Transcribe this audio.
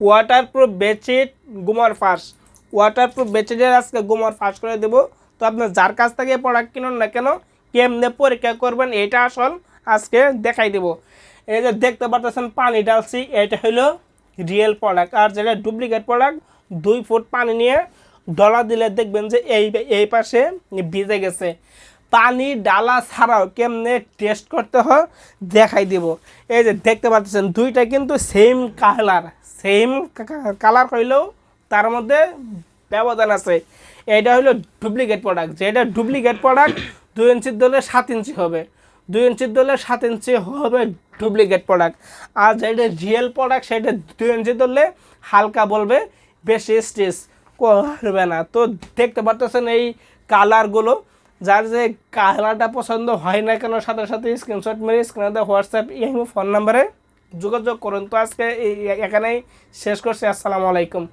Water proof bedsheet গুমার ফাঁস। Water proof বেডশিটের আজকে গুমার ফাঁস করে দেবো। তো আপনি যার কাছ থেকে প্রোডাক্ট কিনুন না কেন, কেমনে পরীক্ষা করবেন এটা আসল আজকে দেখাই দেব। এই যে দেখতে পাচ্ছেন পানি ডালছি এটা হলো রিয়েল প্রোডাক্ট আর যেটা ডুপ্লিকেট প্রোডাক্ট দুই ফুট পানি নিয়ে ডলা দিলে দেখবেন যে এই এই পাশে ভিজে গেছে। পানি, ডালা ছাড়াও কেমনে টেস্ট করতে হয় দেখাই দিব। এই যে দেখতে পাচ্ছেন, দুইটা কিন্তু সেম কালার সেম কালার হইলেও তার মধ্যে ব্যবধান আছে। এটা হলো ডুপ্লিকেট প্রোডাক্ট যেটা ডুপ্লিকেট প্রোডাক্ট দুই ইঞ্চির দলে সাত ইঞ্চি হবে। দুই ইঞ্চির দলে সাত ইঞ্চি হবে ডুপ্লিকেট প্রোডাক্ট আর যেটা রিয়েল প্রোডাক্ট সেটা দুই ইঞ্চি দলে হালকা বলবে, বেশি স্টেজ করবে না। তো দেখতে পারতেছেন এই কালারগুলো যার যে কালারটা পছন্দ হয় না কেন, সাথে সাথে স্ক্রিনশট মেরে স্ক্রিনে হোয়াটসঅ্যাপ এই ফোন নাম্বারে যোগাযোগ করুন। তো আজকে এখানেই শেষ করছি। আসসালামু আলাইকুম।